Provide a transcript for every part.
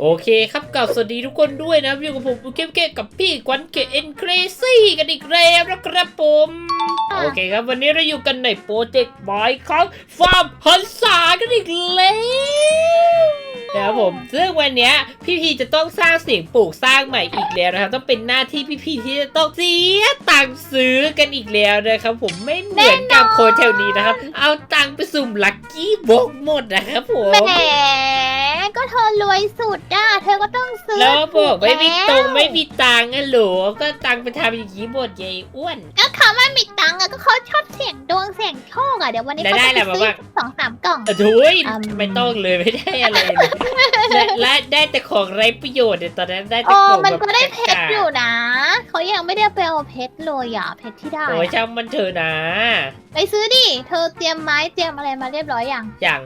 โอเคครับกับสวัสดีทุกคนด้วยนะอยู่กับผมเกมเกกับพี่ควันเกเอ็นเครซี่กันอีกแล้วนะครับผมโอเคครับวันนี้เราอยู่กันในโปรเจกต์บอยครับฟาร์มฮันสากันอีกแล้ว นะครับผม ซึ่งวันเนี้ยพี่พีจะต้องสร้างสิ่งปลูกสร้างใหม่อีกแล้วนะครับต้องเป็นหน้าที่พี่พีที่จะต้องเสียตังค์ซื้อกันอีกแล้วนะครับผมไม่เหมือนกับคนแถวนี้นะครับ เอาตังค์ไปสุ่มลัคกี้บ็อกหมดนะครับผมแหมก็เธอรวยสุดอะเธอก็ต้องซื้อแล้วบอกไม่มีตรงแล้วไม่มีตังค์อะโหลก็ตังค์ไปทำอย่างนี้หมดยายอ้วน ก็เขาไม่มีตังค์อะก็เขาชอบเสี่ยงดวงเสี่ยงโชคอะเดี๋ยววันนี้ได้เขาได้จะแหละไปซื้มาอว่าสองสามกล่องอะทุยอืมไม่ต้องเลยไม่ได้อะไรเลยและและได้แต่ของไร้ประโยชน์เนี่ยตอนนั้นได้แต่โอ้ของมันแบบก็ได้เพชรกากๆอยู่นะ เขายังไม่ได้ไปเอาเพชรเลยอะเพชรที่ได้โอ้ยอะช่างมันเถอะนะ ไปซื้อดิ เธอเตรียมไม้เตรียมอะไรมาเรียบร้อยยัง อย่าง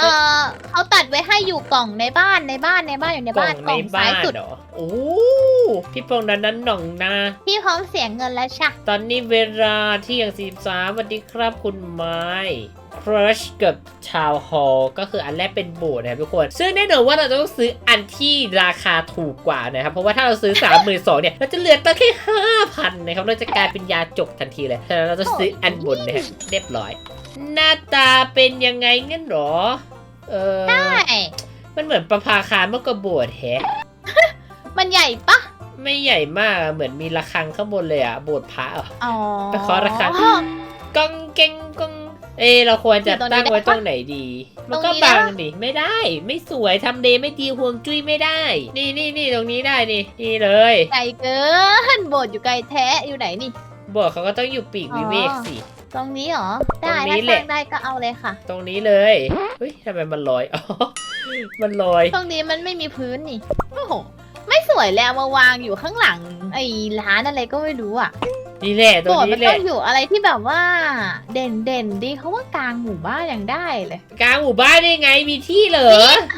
เออเขาตัดไว้ให้อยู่กล่องในบ้านในบ้านในบ้านอยู่ในกล่อบ้านงกในล่องซ้าบ้ายนสุด เหรอโอ้พี่ปองนั้นนั้นหน่องนะพี่พร้อมเสียเงินแล้วใช่ตอนนี้เวลาที่อย่างสี่สามสวัสดีครับคุณไม้ครัชกับชาวฮอลก็คืออันแรกเป็นโบสถ์นะครับทุกคน ซึ่งแน่นอนว่าเราจะต้องซื้ออันที่ราคาถูกกว่านะครับ เพราะว่าถ้าเราซื้อ 3 2 0 0 0เนี่ย เราจะเหลือตั้งแค่ 5,000นะครับเราจะกลายเป็นยาจกทันทีเลยฉะนั้นเราจะซื้ออันบนนะครับเรียบร้อย หน้าตาเป็นยังไงงั้นเหรอ เออใช่มันเหมือนประภาคารเมื่อกับโบสถ์แฮะ มันใหญ่ปะไม่ใหญ่มากอะเหมือนมีระฆังข้างบนเลยอะโบสถ์พระเหรออ๋อไปขอราคากองเก่งกองเอยเราควรจะอยู่ตรงนี้ตั้งไว้ได้ปะตรงไหนดี มันก็ตรงนี้บังได้ปะดิไม่ได้ ไม่สวยทำเลไม่ดีห่วงจุ้ยไม่ได้ นี่นี่นี่ตรงนี้ได้นี่นี่เลยไกลเกินโบสถ์อยู่ไกลแท้อยู่ไหนนี่บอกเขาก็ต้องอยู่ปีกอ๋อวิเวกสิ ตรงนี้เหรอ ได้ตรงนี้ถ้าแหสละร้างได้ก็เอาเลยค่ะ ตรงนี้เลยเฮ้ยทำไมมันลอยอ๋อมันลอยตรงนี้มันไม่มีพื้นนี่โอ้โหไม่สวยแล้วมาวางอยู่ข้างหลัง ไอ้ร้านอะไรก็ไม่รู้อะนี่แหละตรโบงสถ์มันี้นแหต้อละงอยู่อะไรที่แบบว่า เด่นเด่นๆดีเขาว่ากลางหมู่บ้านยังได้เลยกลางหมู่บ้านได้ไงมีที่เหรอ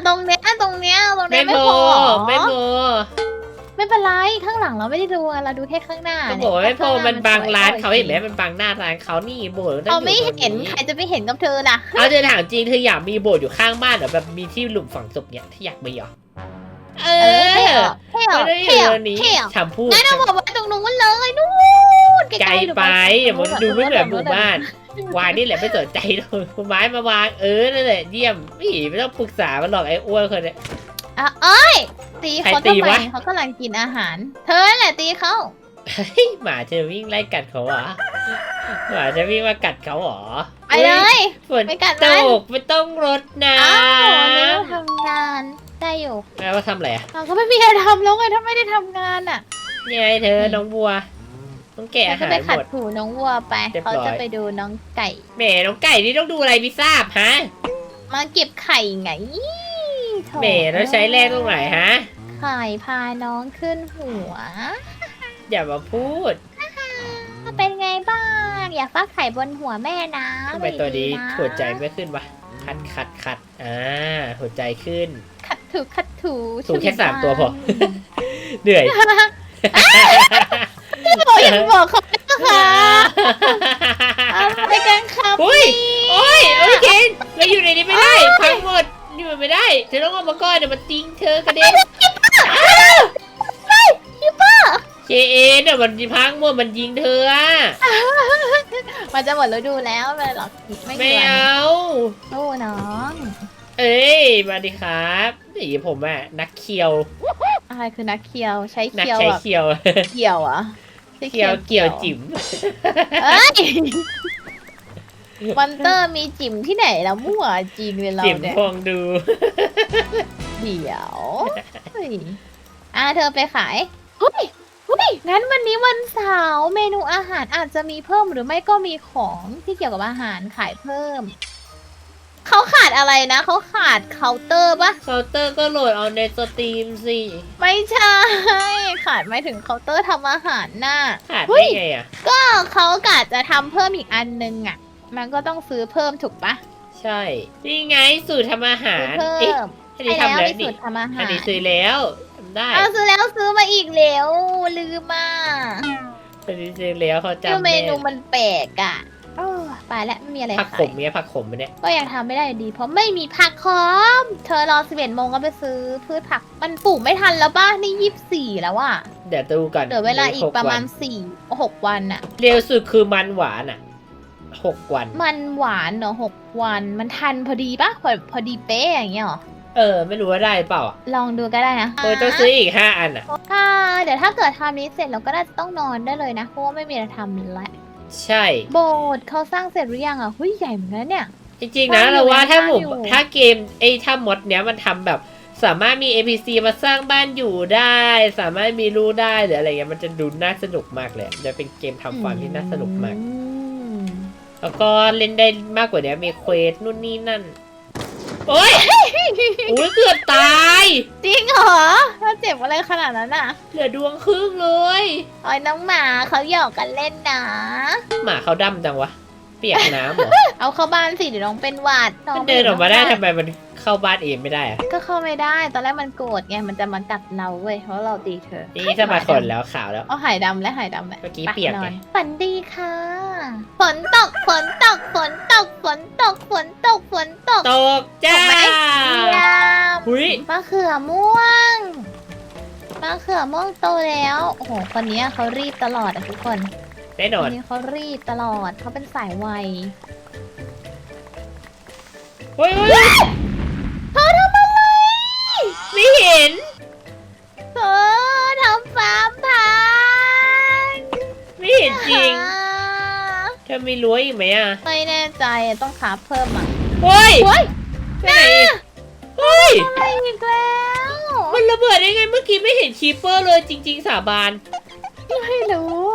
ตรงเนี้ยตรงเนี้ยตรงไม่เนี้ยพไม่อพอเหรอไม่พอ ไม่เป็นไรข้างหลังเราไม่ได้ดูอะเราดูแค่ข้างหน้าก็เนี่บยอกว่าไม่พอข้หมันบังสวยร้านก็เขาโอคเห็นไหมมันบังหน้าร้านเขานี่โบสถ์ก็ต้เราองอไม่ยู่ตรงเห็นนี้ใครจะไปเห็นกับเธอน่ะเอาเธอถามจริงเธออยากมีโบสถ์อยู่ข้างบ้านเหรอแบบมีที่หลุมฝังศพเนี่ยที่อยากมีเหรอเอเอออเท่อะไม่ได้อเท่ยู่อะตรงนี้เท่อะทำพูดงั้นเราบอกว่าตรงนู้นเลยนู่นไกลๆหรือไปอย่ามาดูไม่เหมือนหมู่บ้านตรงวางนี่แหละไม่สนใจหรอกไม้มาวางเออนั่นแหละเยี่ยมไม่ไม่ต้องปรึกษามันหรอกไอ้อ้วนคนเนี้ย อะเอ้ย ตีเขาใครตีทำไมวะ เขากำลังกินอาหาร เธอนั่นแหละตีเขาเฮ้ยหมาจะวิ่งไล่กัดเขาเหรอหมาจะวิ่งมากัดเขาเหรอไปเลยฝนไปกัดตมัน กไม่ต้องรดน้อ้าวนี่ำเราทำงานได้อยู่แปลว่าทำอะไรอะอ้าวก็ไม่มีอะไรทำแล้วไงถ้าไม่ได้ทำงานอะนี่ไงเธอน้องบัว ต้องแกะเราอาก็หารไปหขัดมด ถูน้องวัวไป เรียบร้เขาอย จะไปดูน้องไก่ แหมน้องไก่นี่ต้องดูอะไรพิซซ่าบฮะ มาเก็บไข่ไง โถ่แหมแล้วใช้แร่ตรงไหนฮะ ไข่พาน้องขึ้นหัว อย่ามาพูดเป็นไงบ้าง อย่าฟักไข่บนหัวแม่นะทำไมตัวนี้นะหัวใจไม่ขึ้นวะขัดขัดขัดอ่าหัวใจขึ้น ขัดถูขัดถูถูแค่สามตัวพอ เหนื่อยโอ้ยอย่าบอกเขานะคะอะไรกันครับอุ้ยโอ้ยโอ้ยเคนเราอยู่ในนี้ไม่ได้พังหมด อยู่ไม่ได้ เธอต้องเอามาก่อนเดี๋ยวมันติ้งเธอกระเด็นเจเอเดี๋ยวมันพังหมดมันยิงเธออะมันจะหมดฤดูแล้วไม่หรอกไม่ไม่เกี่ยวเอาโอ้น้องเอ้ยมาดิครับนี่ผมอะนักเคียวอะไรคือนักเคียวใช้นักเคียวใช้แบบเคียวเคียวเหรอะเคียวเกี่ยวจิ๋ม เอ้ย วันเตอร์มีจิ๋มที่ไหนแล้วมั่วจริงเลยเราจิ๋มเนี่ย พองดู เดี๋ยวเฮ้ยอะเธอไปขายเฮ้ยเฮ้ยงั้นวันนี้วันเสาร์เมนูอาหารอาจจะมีเพิ่มหรือไม่ก็มีของที่เกี่ยวกับอาหารขายเพิ่ม เขาขาดอะไรนะ เขาขาดเคาน์เตอร์ปะเคาน์เตอร์ก็โหลดเอาในสตรีมสิ ไม่ใช่ ขาดไม่ถึงเคาน์เตอร์ทำอาหารน่ะ ขาดเฮ้ได้ย ไงอะ ก็เขากะจะทำเพิ่มอีกอันนึงอะ มันก็ต้องซื้อเพิ่มถูกปะใช่ นี่ไงสูตรทำอาหาซื้อรเพิ่เอ๊ะมอันใช่นี้แล้วทำแล้วมีนี่สูตรทำอาหาอันรนี้ซื้อแล้วทำได้เอาซื้อแล้วซื้อมาอีกแล้วลืมมาอันนี้ซื้อแล้วเขาชื่อจำเมแม่นูมันแปลกอะเออไปไปแล้วไม่มีอะไรผักขขามยเนี่ยผักขมมันเนี่ยก็ยังทำไม่ได้อยู่ดี เพราะไม่มีผักขมเธอรอสิบเอ็ดโมงก็ไปซื้อพืชผักมันปลูกไม่ทันแล้วป่ะนี่ยี่สิบสี่แล้วอะเดี๋ยวดูก่อนเหลือเวลาอีกหประมาณวันสี่หกวันอะเร็วสุดคือมันหวานอะ หกวัน มันหวานเนอะหกวัน มันทันพอดีปะพอพอดีเป๊ะอย่างเงี้ยหรอ เออ ไม่รู้ว่าได้เปล่าอะลองดูก็ได้นะเออต้องซื้ออีกห้าอันอะถ้าเดี๋ยวถ้าเกิดทำนี้เสร็จเราก็น่าจะต้องนอนได้เลยนะ เพราะว่าไม่มีอะไรทำแล้วใช่ โบสถ์เขาสร้างเสร็จหรือยังอะเฮ้ยใหญ่เหมือนกันเนี่ย จริงๆนะสร้างอยู่เราว่าถ้าหมู่สร้างอยู่ ถ้าเกมไอ้ถ้ามดเนี้ยมันทำแบบ สามารถมี NPC มาสร้างบ้านอยู่ได้ สามารถมีรูได้หรืออะไรเงี้ยมันจะดูน่าสนุกมากเลยจะเป็นเกมทำฟาร์มที่น่าสนุกมาก อืม แล้วก็เล่นได้มากกว่านี้มีเควสนู่นนี่นั่น โอ้ยอุ้ยเกือบตาย จริงเหรอถ้าเจ็บอะไรขนาดนั้นอะเหลือดวงครึ่งเลยโอ้ยน้องหมาเขาหยอกกันเล่นนะ หมาเขาดำจังวะ เปียกน้ำเหรอ เอาเข้าบ้านสิเดี๋ยวน้องเป็นหวัดองมันเดินออกมาได้ยู่ทำไมมัน เข้าบ้านเองไม่ได้อะก็เข้าไม่ได้ ตอนแรกมันโกรธไง มันจะมากัดเราเว้ย เพราะเราตีเธอนี่จะมาขนแล้วขาวแล้ว เอาหายดำและหายดำแหละเมื่อกี้ไปเปียกนไงอนฝันดีค่ะ ฝนตก ฝนตก ฝนตก ฝนตก ฝนตก ฝนตก ตกจ้าตกไหมเยี่ยมหุยมะเขือม่วงมะเขือม่วงโตแล้ว โอ้โห คนนี้เขารีบตลอดอะทุกคนแน่นคอนนนี้เขารีบตลอด เขาเป็นสายไวเฮ้ยเฮ้ย เธอทำอะไร ไม่ เห็น เธอทำฟาร์มพังไม่เห็นจริงอ่าเธอมีรั้วอีกไหมอะไม่แน่ใจอะต้องขาเพิ่มอะเฮ้ยเฮ้ยไปไหนอีกเฮ้ยอะไรอีกแล้วมันระเบิดได้ไงเมื่อกี้ไม่เห็นคีเปอร์เลยจริง ๆ สาบานไม่รู้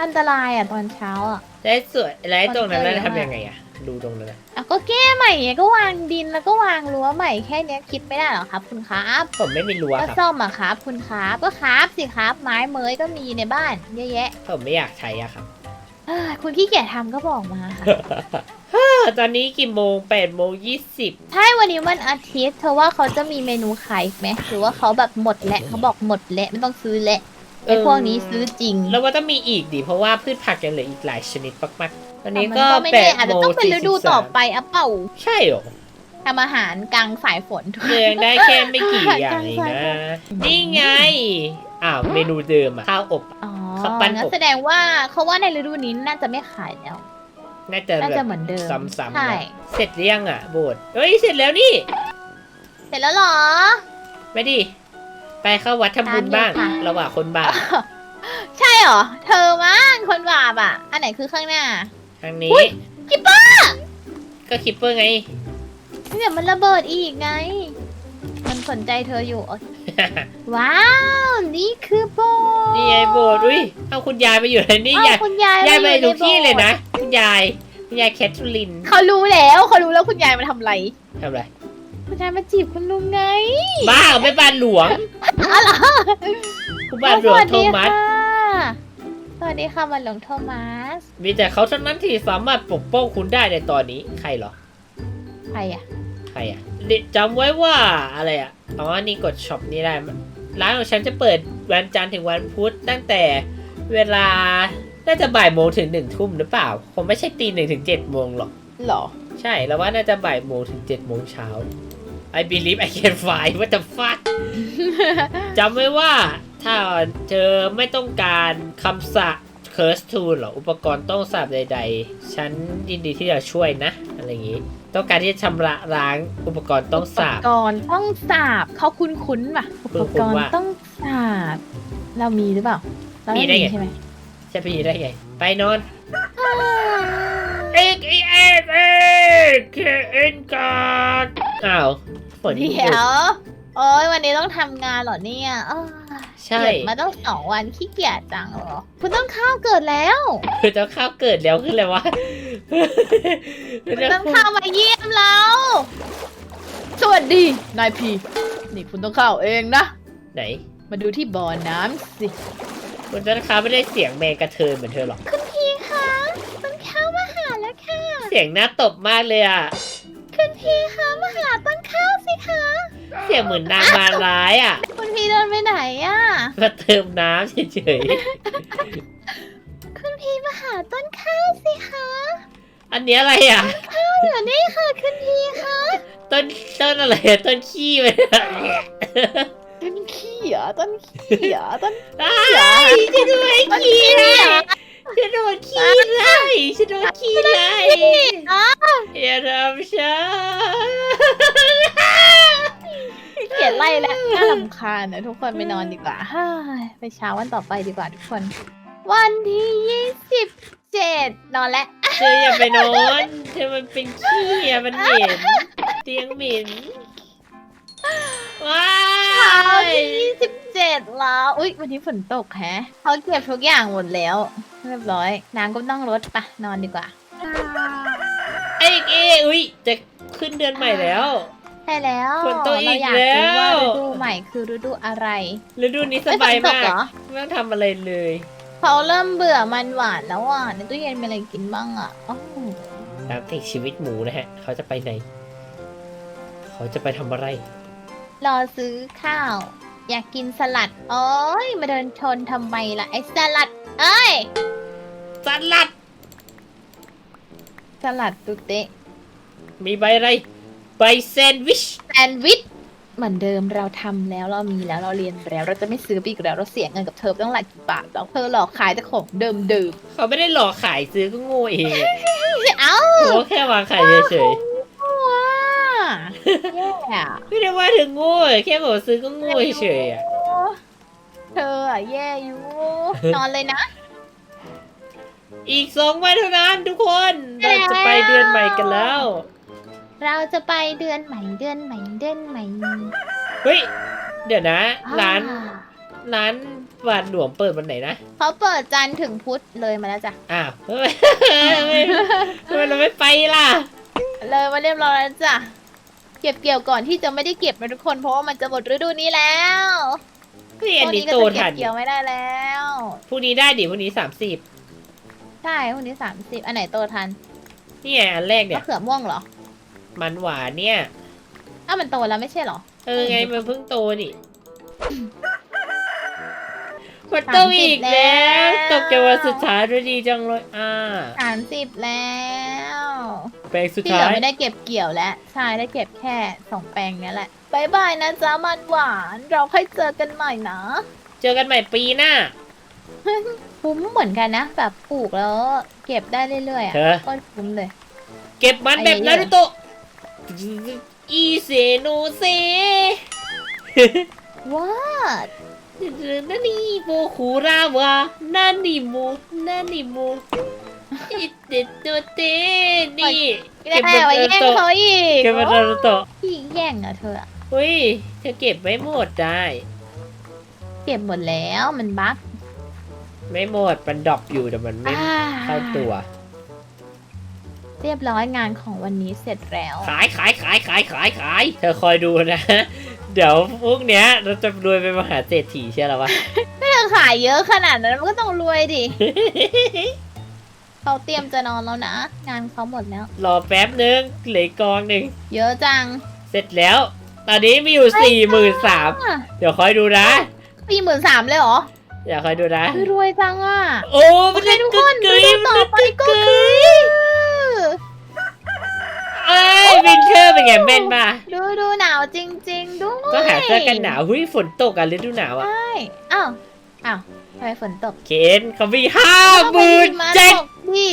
อันตรายอะตอนเช้าอะ และสวยและไอ้ตรงนั้นมันเราเจอเยอะทำยังไงอะ ดูตรงนั้นอะอะก็แก้ใหม่ไงก็วางดินแล้วก็วางรั้วใหม่แค่เนี้ยคิดไม่ได้หรอครับ คุณครับผมไม่มีรั้วก็ครับ ซ่อมอะครับ คุณครับก็ครับสิครับ ไม้เมยก็มีในบ้านเยอะแยะผมไม่อยากใช้อะครับ เอ้ยคุณขี้เกียจทำก็บอกมาค่ะ ตอนนี้กี่โมง8ปดโมงยี่สิบใช่วันนี้วันอาทิตย์เธอว่าเขาจะมีเมนูขายอีกไหมหรือว่าเขาแบบหมดแหละเขาบอกหมดแหละไม่ต้องซื้อแหละ ไอ้พวกนี้ซื้อจริง แล้วว่าต้องมีอีกดิเพราะว่าพืชผักยังเหลืออีกหลายชนิดมากๆตอนนี้มัก็ไม่แปแน่ดอาจโมจะงต้องเป็นสี่ฤสิดูบต่อสามไปอะเปล่าใช่เหรอทำอาหารกลางสายฝนทุกเรียงได้แค่ไม่กี่อย่างเองนะ นี่ไง อ้าวเมนูเดิมอะข้าวอบ อ๋อข้าวปั้นอบ งั้นแสดงว่าเขาว่าในฤดูนี้น่าจะไม่ขายแล้ว น่าจะน่าแบจะบเหมือนเดิมซ้ำๆใช่ นะเสร็จหรือยังอะโบสถ์เอ้ยเสร็จแล้วนี่ เสร็จแล้วเหรอ ไม่ดิ ไปเข้าวัดทำบุญบ้างตามอยู่ค่ะระหว่างคนบาปใช่เหรอ เธอมั้งคนบาปอะ อันไหนคือข้างหน้า ทางนี้อุ๊ยคิปเปอร์ ก็คิปเปอร์ไงเดี๋ยวมันระเบิดอีกไง มันสนใจเธออยู่โอ๊ยว้าว นี่คือโบสถ์นี่ไงโบสถ์อุ้ยเอาคุณยายไปอยู่ไหนนี่ายอ้าวยคุณยายยายไปอทุกที่ใโบสถ์เลยนะ คุณยาย คุณยายแคทเธอรีนเขารู้แล้วเขารู้แล้วคุณยายมาทำอะไรทำอะไร คุณยายมาจีบคุณลุงไงบ้าไม่บานหลวงอ๋อเหรอคุณบานหลวงโทมัสสวัสดีค่ะมันหลวงโทมัส มีแต่เขาเท่านั้นที่สามารถปกป้องคุณได้ในตอนนี้ ใครเหรอ ใครอะ ใครอะเดจำไว้ว่าอะไรอะ อ๋อ นี่กดช็อปนี้ได้ ร้านของฉันจะเปิดวันจันทร์ถึงวันพุธตั้งแต่เวลา น่าจะบ่ายโมงถึงหนึ่งทุ่มหรือเปล่าคงไม่ใช่ตีหนึ่งถึงเจ็ดโมงหรอก หรอ ใช่ แล้วว่าน่าจะบ่ายโมงถึงเจ็ดโมงเช้า I believe I can fly what the fuck จำไว้ว่าถ้าเธอไม่ต้องการคำสาป curse tool หรอ อุปกรณ์ต้องสาบใด ๆ ฉันยินดีที่จะช่วยนะ อะไรอย่างงี้ ต้องการที่จะชำระล้างอุปกรณ์ต้องสาบ อุปกรณ์ต้องสาบเขาคุ้นคุ้นๆป่ะ อุคุ้ปนๆกรณ์ว่าต้องสาบ เรามีหรือเปล่า เรามีมีได้ไงใช่ไหมจะไปได้ไง ไปนอนเอกเอกเอกเอกเคเอ็นการ์ดอ้าว ฝนหเดี๋ยุยดวโอ้ยวันนี้ต้องทำงานเหรอเนี่ยอ้าวใช่ หยุดมาต้องสองวันขี้เกียจจังเหรอ คุณต้องข้าวเกิดแล้ว คือเจ้าข้าวเกิดแล้วขึ้นเลยวะคุณต้องข้าวมาเยี่ยมเรา สวัสดี นายพี นี่คุณต้องข้าวเองนะ ไหน มาดูที่บ่อน้ำสิ คุณต้นข้าวไม่ได้เสียงแมงกระเทยเหมือนเธอหรอก คุณพีคะต้นข้าวมาหาแล้วค่ะ เสียงน่าตบมากเลยอะ คุณพีคะมาหาต้นข้าวสิคะเสียงเหมือนนางมาร้ายอะ คุณพีเดินไปไหนอะ มาเติมน้ำเฉยคุณพีมาหาต้นข้าวสิคะๆ อันเนี้ยอะไรอะเดี๋ยวนี้ค่ะคุณทีค่ะต้นต้นอะไรอะต้นขี้ไปเนี่ยต้นขี้เหรอต้นขี้เหรอต้นไอ้ฉันโดนขี้ไล่ ฉันโดนขี้ไล่ฉันโดนขี้ไล่อ๋ออย่าทำฉันเกียดไล่แล้วน่ารำคาญนะทุกคนไปนอนดีกว่าฮ้ยไปเช้าวันต่อไปดีกว่าทุกคน วันที่ยี่สิบเจ็ดนอนแล้วเธออย่าไปนอนเธอมันเป็นขี้อะมันเหม็นเตียงเหม็นว้า ช้ายที่ยี่สิบเจ็ดแล้ว อุ๊ย วันนี้ฝนตกแฮะเขาเก็บทุกอย่างหมดแล้ว เรียบร้อย น้ำก็ต้องรดปะนอนดีกว่าไอ้เอ้อุ้ยจะขึ้นเดือนใหม่แล้ว ใช่แล้วฝนตกอีเรากอยากรู้ว่าแล้ว ฤดูใหม่คือฤดูอะไร ฤดูนี้สบายเอ้ฝนตมากเหรอ ไม่ต้องทำอะไรเลย เขาเริ่มเบื่อมันหวานแล้วอะ ในตู้เย็นมีอะไรกินบ้างอะอ้าวตามติดชีวิตหมูนะฮะ เขาจะไปไหน เขาจะไปทำอะไร รอซื้อข้าว อยากกินสลัด โอ้ยมาเดินชนทำไมล่ะ ไอ้สลัด เอ้ย สลัด สลัดตุเตะมีใบอะไร ใบแซนด์วิช แซนด์วิช เหมือนเดิมเราทำแล้วเรามีแล้วเราเรียนแล้ว เราจะไม่ซื้อไปอีกแล้วเราเสียเงินกับเธอต้องหลายกี่บาทแล้วเธอหลอกขายแต่ของเดิมเดิมเขาไม่ได้หลอกขายซื้อก็โง่เองอะๆเอ้าเขาแค่วางขายเฉยว้า แย่ๆไม่ได้ว่าเธอโง่แค่บอกว่าซื้อก็โง่เฉยๆอะเธออะแย่อยู่ นอนเลยนะ อีกสองวันเท่านั้นทุกคนเราจะไปเดือนใหม่กันแล้ว เราจะไปเดือนใหม่เดือนใหม่เดือนใหม่เฮ้ย เดี๋ยวนะ ร้านอ่ร้านบาทหลวงเปิดวันไหนนะเขาเปิดจันทร์ถึงพุธเลยมาแล้วจ้ะ อ้าวเฮ้ยทำไมทำไมเราไม่ไปล่ะ เลยมาเรียบร้อยแล้วจ้ะ เก็บเกี่ยวก่อนที่จะไม่ได้เก็บนะทุกคนเพราะว่ามันจะหมดฤดูนี้แล้วเฮ้ยอันนี้พโตวกก็จะทัเก็นบเกี่ยวไม่ได้แล้วพรุ่งนี้ได้ดิพรุ่งนี้สามสิบใช่พวกนี้สามสิบอันไหนโตทันนี่ไงอันแรกเนี่มะยเขือม่วงเหรอ มันหวานเนี่ยอ้าวมันโตแล้วไม่ใช่เหรอ เออไงมันเพิ่งโตนี่ มันโตอีกแล้ว ตกจากวันสุดท้ายด้วยดีจังเลยอ่าสามสิบแล้วแปลงสุดที่เหลืท้าอย ไม่ได้เก็บเกี่ยวแล้วใช่ได้เก็บแค่สองแปลงเนี้ยแหละบายบายนะจ๊ะมันหวาน เราค่อยเจอกันใหม่นะ เจอกันใหม่ปีหน้า คุ้มเหมือนกันนะ แบบปลูกแล้วเก็บได้เรื่อยๆอะเธอ ก็คุ้มเลย เก็บมันแบบไอ้เหี้นายรุโตะอีเซโนเซ ว้า นานี่โมคุราวะนานิโมนานิโมอิเตโตเตนี่ไม่ได้เอาไว้แย่งเขาอีกเก็บมันนารุโตะพี่แย่งอะเธออะเฮ้ยเธอเก็บไม่หมดได้ เก็บหมดแล้วมันบั๊กไม่หมดมันดรอปอยู่แต่มันไม่เข้าตัว เรียบร้อยงานของวันนี้เสร็จแล้ว ขายขายขายขายขายขาย เธอคอยดูนะ เดี๋ยวพวกเนี้ยเราจะรวยเป็นมหาเศรษฐีใช่หรอวะถ้าเธอขายเยอะขนาดนั้นมันก็ต้องรวยดิเขาเตรียมจะนอนแล้วนะ งานเขาหมดแล้ว รอแป๊บนึงเหลืออกกองหนึ่งเยอะจัง เสร็จแล้ว ตอนนี้มีอยู่สี่หมื่นสามเดี๋ยวคอยดูนะปีหมื่นสามเลยเหรอเดี๋ยวคอยดูนะคือรวยจังอะ โอ้โอมันเคได้ทุกกึคกนกึฤยดูมันต่อได้ไปกึกก็กึคืยอ เอ้ยวินเทอร์เป็นไงแม่นมาดูดูหนาวจริง ๆ ด้วยก็หาเสื้อกันหนาวหุ้ยฝนตกอะฤดูหนาวอะใช่อ้าวอ้าวทำไมฝนตก เคนเขามีห้าหมื่นเจ็ดดิ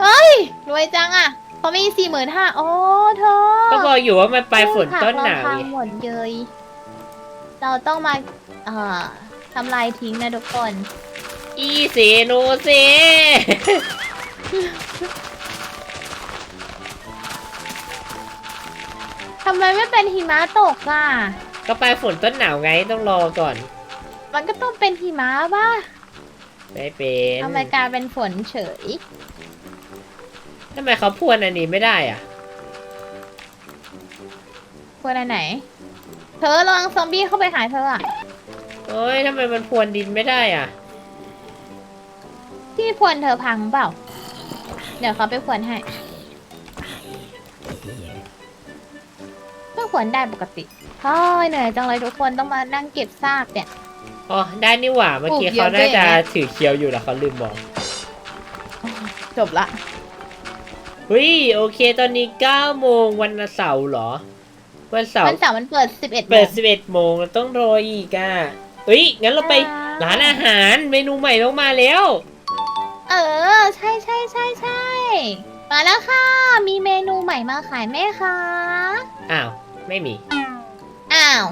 เฮ้ยรวยจังอะเขามีสี่หมื่นห้าโอ้เธอก็บอกอยู่ว่ามันไปลายฝนต้นหนาวเราไงพังหมดเลย เราต้องมาเอ่อทำลายทิ้งนะทุกคน อีเซโนเซ ทำไมไม่เป็นหิมะตกอะ ก็ไปลายฝนต้นหนาวไงต้องรอก่อน มันก็ต้องเป็นหิมะป่ะไม่เป็นทำไมกลายเป็นฝนเฉยทำไมเขาพรวนอันนี้ไม่ได้อะควรอันไหน เธอระวังซอมบี้เข้าไปหาเธออะโอ้ยทำไมมันพรวนดินไม่ได้อะ ที่พวนเธอพังเปล่า เดี๋ยวเขาไปพวนให้ เพื่อพวนได้ปกติโอ้ยเหนื่อยจังเลยทุกคนต้องมานั่งเก็บซากเนี่ย อ๋อได้นี่หว่าเมื่อกี้ปลูกเยอะเขาน่าจะด้วยเนี่ยถือเคียวอยู่แล้วเขาลืมบอกจบละเฮ้ยโอเคตอนนี้9โมงวันเสาร์เหรอ วันเสาร์วันเสาร์มันเปิด 11โมเปิดง11โมงเราต้องรออีกอะเฮ้ยงั้นเราไปอ่าร้านอาหารเมนูใหม่ต้องมาแล้ว เออ ใช่ใช่ใช่ใช่มาแล้วค่ะ มีเมนูใหม่มาขายไหมคะ อ้าว ไม่มี อ้าว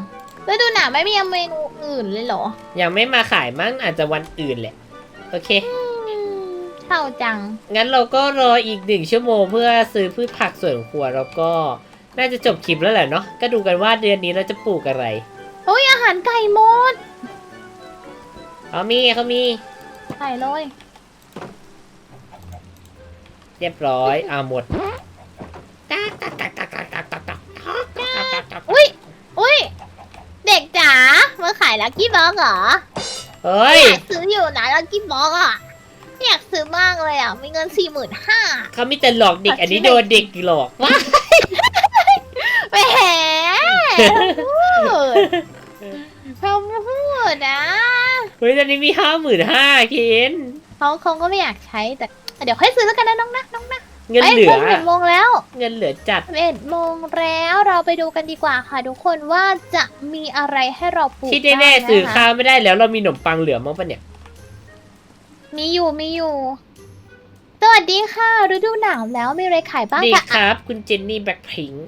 ฤดูหนาวไม่มีเมนูอื่นเลยเหรอ ยังไม่มาขายมั้งอาจจะวันอื่นแหละ โอเค อืมเช่าจัง งั้นเราก็รออีกหนึ่งชั่วโมงเพื่อซื้อพืชผักสวนครัวแล้วก็น่าจะจบคลิปแล้วแหละเนาะก็ดูกันว่าเดือนนี้เราจะปลูกอะไรโอ้ยอาหารไก่หมดเขามีเขามีไก่เลยเรียบร้อยอ่าหมดอุ้ยอุ้ยเด็กจ๋า มาขายลักกี้บ็อกเหรอเฮ้ย อยากซื้ออยู่นะลักกี้บ็อกอะอยากซื้อมากเลยอะมีเงินสี่หมื่นห้าเขามีแต่หลอกเด็ก อันนี้โดนเด็กหลอกว้าแหมพูดชมพูดนะเฮ้ยตอนนี้มีห้าหมื่นห้าเคนเขาเขาก็ไม่อยากใช้แต่ เดี๋ยวค่อยซื้อแล้วกันนะน้องนะน้องนะ เงินอ้ยเหลือเพิ่งเอ็ดโมงแล้วเงินเหลือจัด เอ็ดโมงแล้วเราไปดูกันดีกว่าค่ะทุกคนว่าจะมีอะไรให้เราปลูกที่แน่บ้างๆซื้อนะคะข้าวไม่ได้แล้วเรามีขนมปังเหลือมั้งปะเนี่ย มีอยู่มีอยู่ สวัสดีค่ะฤดูหนาวแล้วมีอะไรขายบ้างดีคะครับ คุณเจนนี่แบ็คพิงค์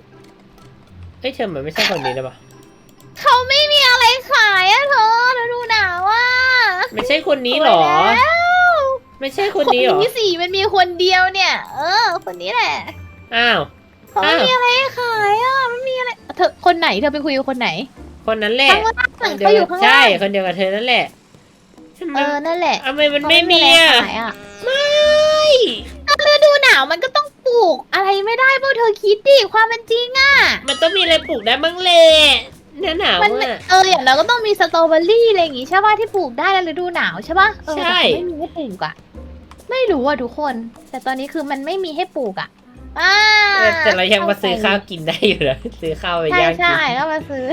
เฮ้ยเธอเหมือนไม่ใช่คนนี้นะปะเขาไม่มีอะไรขายอะเธอฤดูหนาวอะไม่ใช่คนนี้หรอ สวยแล้ว ไม่ใช่คนนี้หรอ ที่สี่มันมีคนเดียวเนี่ย เออ คนนี้แหละอ้าว เขาไม่มีอะไรขายอะไม่มีอะไรเธอคนไหนเธอไปคุยกับคนไหนคนนั้นแหละข้างล่างคนเดีเขาวอยู่ข้างใช่ ล่างคนเดียวกับเธอนั่นแหละทำไมเออนั่นแหละทำไมมันเขาไม่มีอะไรอะขายอะไม่ฤดูหนาวมันก็ต้องปลูกอะไรไม่ได้พวกเธอคิดดิความเป็นจริงอะ มันต้องมีอะไรปลูกได้บ้างแหละหน้าหนาวมันไม่อะ เอออย่างเราก็ต้องมีสตรอเบอรี่อะไรอย่างงี้ใช่ป่ะที่ปลูกได้ในฤดูหนาวใช่ป่ะเออใช่แต่เขาไม่มีให้ปลูกอะ ไม่รู้อะทุกคน แต่ตอนนี้คือมันไม่มีให้ปลูกอะอ่าเออแต่เรายังมาซื้อข้าวกินได้อยู่เลยซื้อข้าวไปใช่ย่างกิใช่นก็มาซื้อ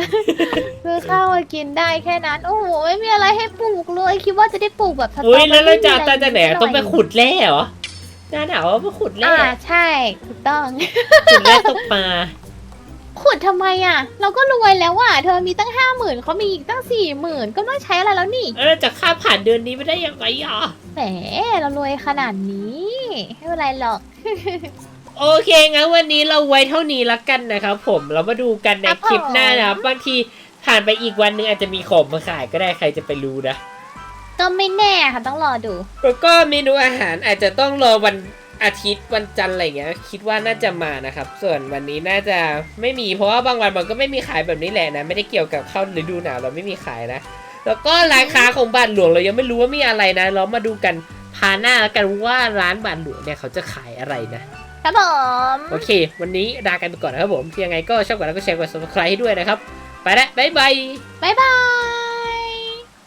ซื้อข้าวมากินได้แค่นั้น โอ้โหไม่มีอะไรให้ปลูกเลยคิดว่าจะได้ปลูกแบบสตรอเบออุ้ยรี่แล้วเราจะเอาตังค์ะจากไหนรอะต้องไปขุดแร่เหรอหน้าหนาวว่าไปขุดแร่อ่าใช่ถูกต้องขุดแร่ตกปลา ขุดทำไมอะ เราก็รวยแล้วอะ เธอมีตั้งห้าหมื่นเขามีอีกตั้งสี่หมื่นก็ไม่ต้องใช้อะไรแล้วนี่แล้วเราจะข้ามผ่านเดือนนี้ไม่ได้ยังไงอะ แหม เรารวยขนาดนี้ ไม่เป็นไรหรอก โอเคงั้นวันนี้เราไว้เท่านี้ละกันนะครับผม เรามาดูกันในครับคลิปหน้าผมนะครับบางทีผ่านไปอีกวันหนึงอาจจะมีของมาขายก็ได้ใครจะไปรู้นะ ก็ไม่แน่ค่ะต้องรอดู แล้วก็เมนูอาหารอาจจะต้องรอวัน อาทิตย์วันจันทร์อะไรอย่างเงี้ยคิดว่าน่าจะมานะครับ ส่วนวันนี้น่าจะไม่มีเพราะว่าบางวันมันก็ไม่มีขายแบบนี้แหละนะ ไม่ได้เกี่ยวกับเข้าฤดูหนาวเราไม่มีขายนะ แล้วก็ร้านค้าของบ้านหลวงเรายังไม่รู้ว่ามีอะไรนะ เรามาดูกันพาหน้าแล้วกันว่าร้านบ้านหลวงเนี่ยเขาจะขายอะไรนะครับผมโอเค วันนี้ลากันไปก่อนนะครับผมยังไงก็ชอบกดไลค์ก็แชร์กด subscribe ให้ด้วยนะครับ ไปละบ๊ายบายบ๊ายบาย